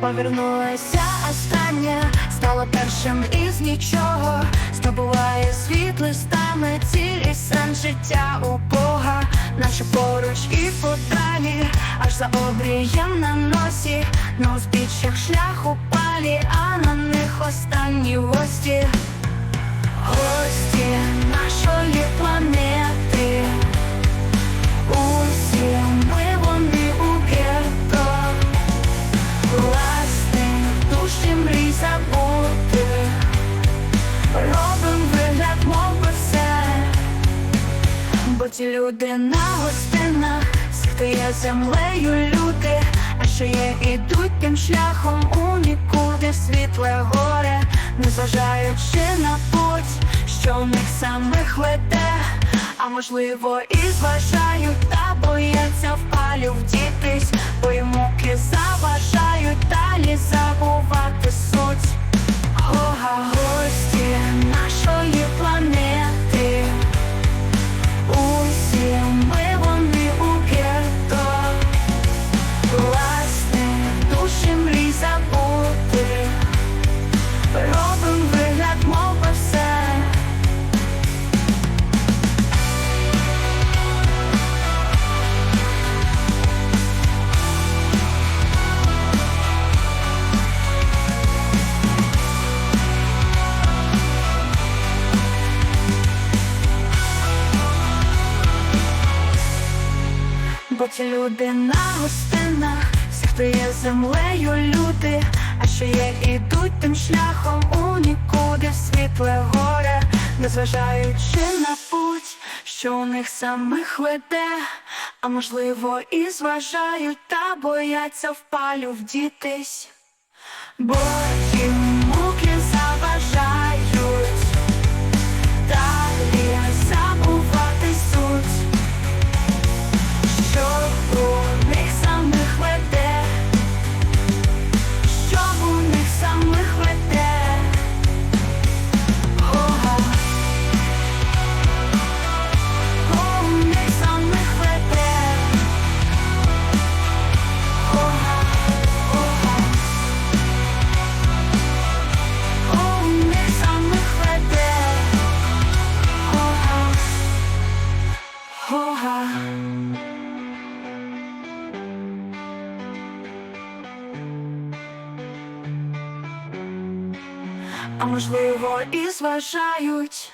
Повернулася остання, стала першим із нічого. Здобуває світ листами, ціль і сенс життя у Бога, наче поруч і подалі, аж за обрієм на носі, на узбіччях шлях упалі, палі, а на них останні. Гості Бо люди на гостинах Схтиє землею люди. А що є, ідуть тим шляхом у нікуди. Світле горе Незважаючи на путь, що в них самих веде. А можливо і зважають та бояться впалю вдітись Бо й муки заважають Бо ті люди на всі, хто є землею люди, а що є, ідуть тим шляхом у нікуди в світле горе, незважаючи на путь, що у них самих веде, а можливо і зважають та бояться впалю вдітись, бо А можливо і зважають